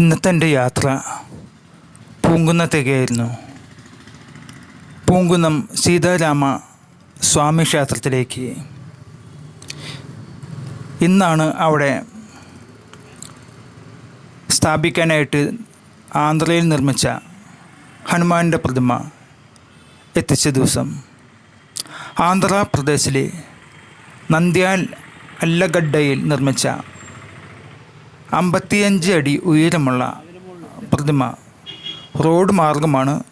ഇന്നത്തെ എന്റെ യാത്ര പൂങ്കുന്നത്തേക്കായിരുന്നു പൂങ്കുന്നം സീതാരാമ സ്വാമി ക്ഷേത്രത്തിലേക്ക്. ഇന്നാണ് അവിടെ സ്ഥാപിക്കാനായിട്ട് ആന്ധ്രയിൽ നിർമ്മിച്ച ഹനുമാന്റെ പ്രതിമ എത്തിച്ച ദിവസം. ആന്ധ്രാപ്രദേശിലെ നന്ദ്യാൽ അല്ലഗഡ്ഡയിൽ നിർമ്മിച്ച അമ്പത്തിയഞ്ച് അടി ഉയരമുള്ള പ്രതിമ റോഡ് മാർഗമാണ്.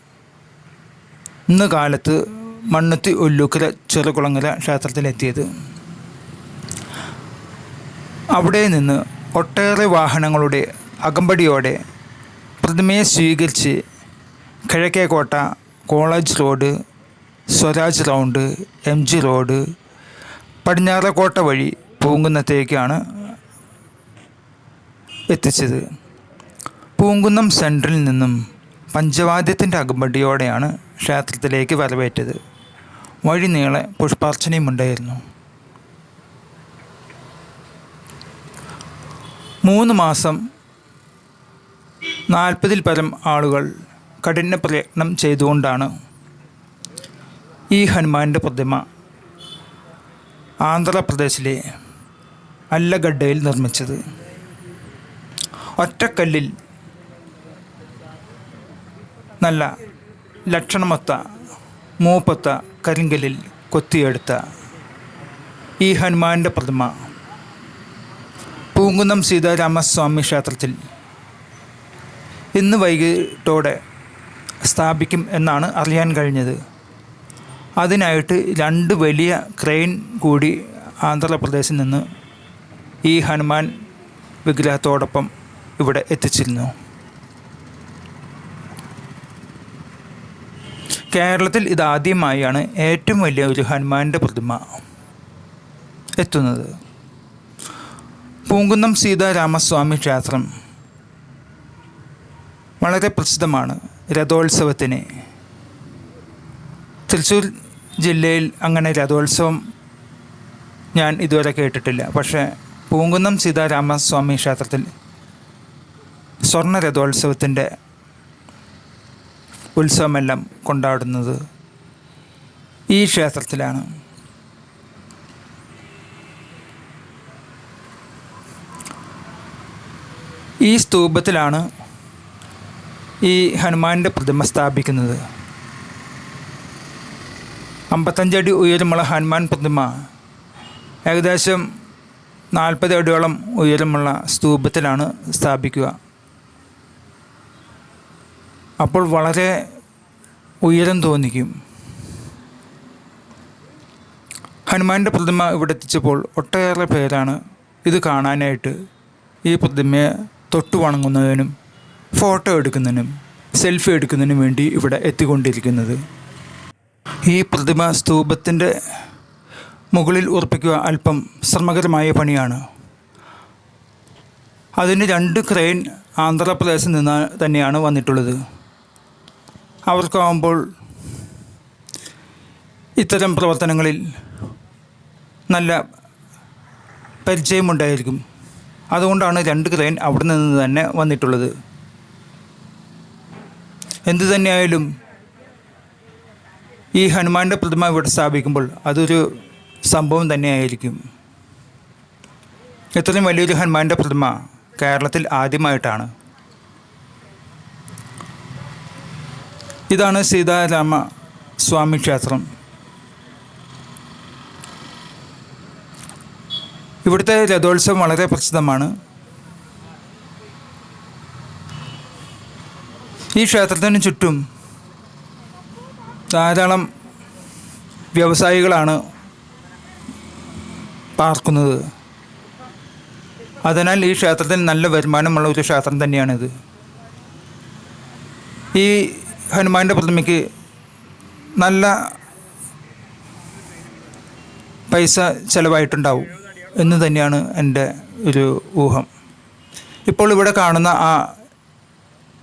ഇന്ന് കാലത്ത് മണ്ണുത്തി ഒല്ലൂക്കര ചെറുകുളങ്ങര ക്ഷേത്രത്തിലെത്തിയത്. അവിടെ നിന്ന് ഒട്ടേറെ വാഹനങ്ങളുടെ അകമ്പടിയോടെ പ്രതിമയെ സ്വീകരിച്ച് Kizhakkekotta college road Swaraj round M G road Padinjarekotta വഴി പൂങ്കുന്നത്തേക്കാണ് എത്തിച്ചത്. പൂങ്കുന്നം സെൻട്രലിൽ നിന്നും പഞ്ചവാദ്യത്തിന്റെ അകമ്പടിയോടെയാണ് ക്ഷേത്രത്തിലേക്ക് വരവേറ്റത് വഴി നീളെ പുഷ്പാർച്ചനയും ഉണ്ടായിരുന്നു മൂന്ന് മാസം നാൽപ്പതിൽ പരം ആളുകൾ കഠിന പ്രയത്നം ചെയ്തുകൊണ്ടാണ് ഈ ഹനുമാന്റെ പ്രതിമ ആന്ധ്രാപ്രദേശിലെ അല്ലഗഡ്ഡയിൽ നിർമ്മിച്ചത്. ഒറ്റക്കല്ലിൽ നല്ല ലക്ഷണമൊത്ത മൂപ്പത്ത കരിങ്കലിൽ കൊത്തിയെടുത്ത ഈ ഹനുമാന്റെ പ്രതിമ. പൂങ്കുന്നം സീതാരാമസ്വാമി ക്ഷേത്രത്തിൽ ഇന്ന് വൈകിട്ടോടെ സ്ഥാപിക്കും എന്നാണ് അറിയാൻ കഴിഞ്ഞത്. അതിനായിട്ട് രണ്ട് വലിയ ക്രെയിൻ കൂടി ആന്ധ്രാപ്രദേശിൽ നിന്ന് ഈ ഹനുമാൻ വിഗ്രഹത്തോടൊപ്പം ഇവിടെ എത്തിച്ചിരുന്നു. കേരളത്തിൽ ഇതാദ്യമായാണ് ഏറ്റവും വലിയ ഒരു ഹനുമാന്റെ പ്രതിമ എത്തുന്നത്. പൂങ്കുന്നം സീതാരാമസ്വാമി ക്ഷേത്രം വളരെ പ്രസിദ്ധമാണ് രഥോത്സവത്തിന്. തൃശ്ശൂർ ജില്ലയിൽ അങ്ങനെ രഥോത്സവം ഞാൻ ഇതുവരെ കേട്ടിട്ടില്ല. പക്ഷേ പൂങ്കുന്നം സീതാരാമസ്വാമി ക്ഷേത്രത്തിൽ സ്വർണ രഥോത്സവത്തിന്റെ ഉത്സവമെല്ലാം കൊണ്ടാടുന്നത് ഈ ക്ഷേത്രത്തിലാണ്. ഈ സ്തൂപത്തിലാണ് ഈ ഹനുമാന്റെ പ്രതിമ സ്ഥാപിക്കുന്നത്. അമ്പത്തഞ്ചടി ഉയരമുള്ള ഹനുമാൻ പ്രതിമ ഏകദേശം നാൽപ്പത് അടിയോളം ഉയരമുള്ള സ്തൂപത്തിലാണ് സ്ഥാപിക്കുക. അപ്പോൾ വളരെ ഉയരം തോന്നിക്കും. ഹനുമാന്റെ പ്രതിമ ഇവിടെ എത്തിച്ചപ്പോൾ ഒട്ടേറെ പേരാണ് ഇത് കാണാനായിട്ട് ഈ പ്രതിമയെ തൊട്ടു വണങ്ങുന്നതിനും ഫോട്ടോ എടുക്കുന്നതിനും സെൽഫി എടുക്കുന്നതിനും വേണ്ടി ഇവിടെ എത്തിക്കൊണ്ടിരിക്കുന്നത്. ഈ പ്രതിമ സ്തൂപത്തിന്റെ മുകളിൽ ഉറപ്പിക്കുക അല്പം ശ്രമകരമായ പണിയാണ്. അതിന് രണ്ട് ക്രെയിൻ ആന്ധ്രാപ്രദേശിൽ നിന്ന് തന്നെയാണ് വന്നിട്ടുള്ളത്. അവർക്കാവുമ്പോൾ ഇത്തരം പ്രവർത്തനങ്ങളിൽ നല്ല പരിചയമുണ്ടായിരിക്കും. അതുകൊണ്ടാണ് രണ്ട് ക്രെയിൻ അവിടെ നിന്ന് തന്നെ വന്നിട്ടുള്ളത്. എന്തു തന്നെയായാലും ഈ ഹനുമാന്റെ പ്രതിമ ഇവിടെ സ്ഥാപിക്കുമ്പോൾ അതൊരു സംഭവം തന്നെയായിരിക്കും. ഇത്രയും വലിയൊരു ഹനുമാന്റെ പ്രതിമ കേരളത്തിൽ ആദ്യമായിട്ടാണ്. ഇതാണ് സീതാരാമ സ്വാമി ക്ഷേത്രം. ഇവിടുത്തെ രഥോത്സവം വളരെ പ്രസിദ്ധമാണ്. ഈ ക്ഷേത്രത്തിന് ചുറ്റും ധാരാളം വ്യവസായികളാണ് പാർക്കുന്നത്. അതിനാൽ ഈ ക്ഷേത്രത്തിന് നല്ല വരുമാനമുള്ള ഒരു ക്ഷേത്രം തന്നെയാണിത്. ഈ ഹനുമാന്റെ പ്രതിമയ്ക്ക് നല്ല പൈസ ചിലവായിട്ടുണ്ടാവും എന്ന് തന്നെയാണ് എന്റെ ഒരു ഊഹം. ഇപ്പോൾ ഇവിടെ കാണുന്ന ആ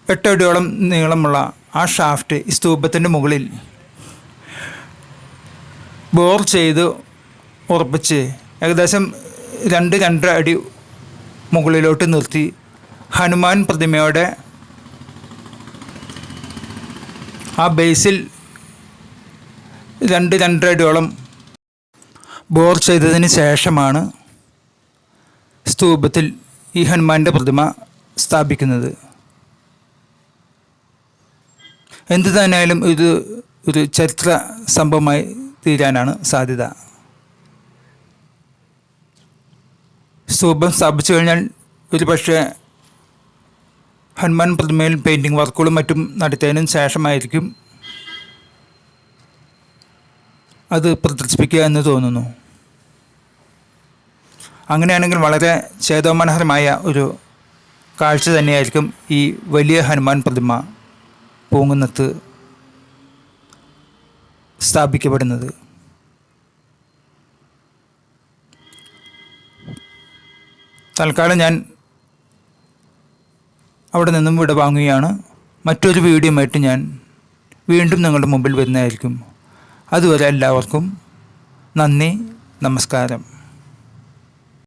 എട്ടടിയോളം നീളമുള്ള ആ ഷാഫ്റ്റ് ഈ സ്തൂപത്തിന്റെ മുകളിൽ ബോർ ചെയ്ത് ഉറപ്പിച്ച് ഏകദേശം രണ്ട് രണ്ടര അടി മുകളിലോട്ട് നിർത്തി ഹനുമാൻ പ്രതിമയുടെ ആ ബേസിൽ രണ്ട് രണ്ടരടിയോളം ബോർ ചെയ്തതിന് ശേഷമാണ് സ്തൂപത്തിൽ ഈ ഹനുമാന്റെ പ്രതിമ സ്ഥാപിക്കുന്നത്. എന്തു തന്നെയായാലും ഇത് ഒരു ചരിത്ര സംഭവമായി തീരാനാണ് സാധ്യത. സ്തൂപം സ്ഥാപിച്ചു കഴിഞ്ഞാൽ ഒരു പക്ഷേ ഹനുമാൻ പ്രതിമയിൽ പെയിന്റിങ് വർക്കുകളും മറ്റും നടത്തിയതിനും ശേഷമായിരിക്കും അത് പ്രദർശിപ്പിക്കുക എന്ന് തോന്നുന്നു. അങ്ങനെയാണെങ്കിൽ വളരെ ചേതോമനോഹരമായ ഒരു കാഴ്ച തന്നെയായിരിക്കും ഈ വലിയ ഹനുമാൻ പ്രതിമ പൂങ്ങുന്നത്ത് സ്ഥാപിക്കപ്പെടുന്നത്. തൽക്കാലം ഞാൻ അവിടെ നിന്നും വിട വാങ്ങുകയാണ്. മറ്റൊരു വീഡിയോയുമായിട്ട് ഞാൻ വീണ്ടും നിങ്ങളുടെ മുമ്പിൽ വരുന്നതായിരിക്കും. അതുവരെ എല്ലാവർക്കും നന്ദി നമസ്കാരം.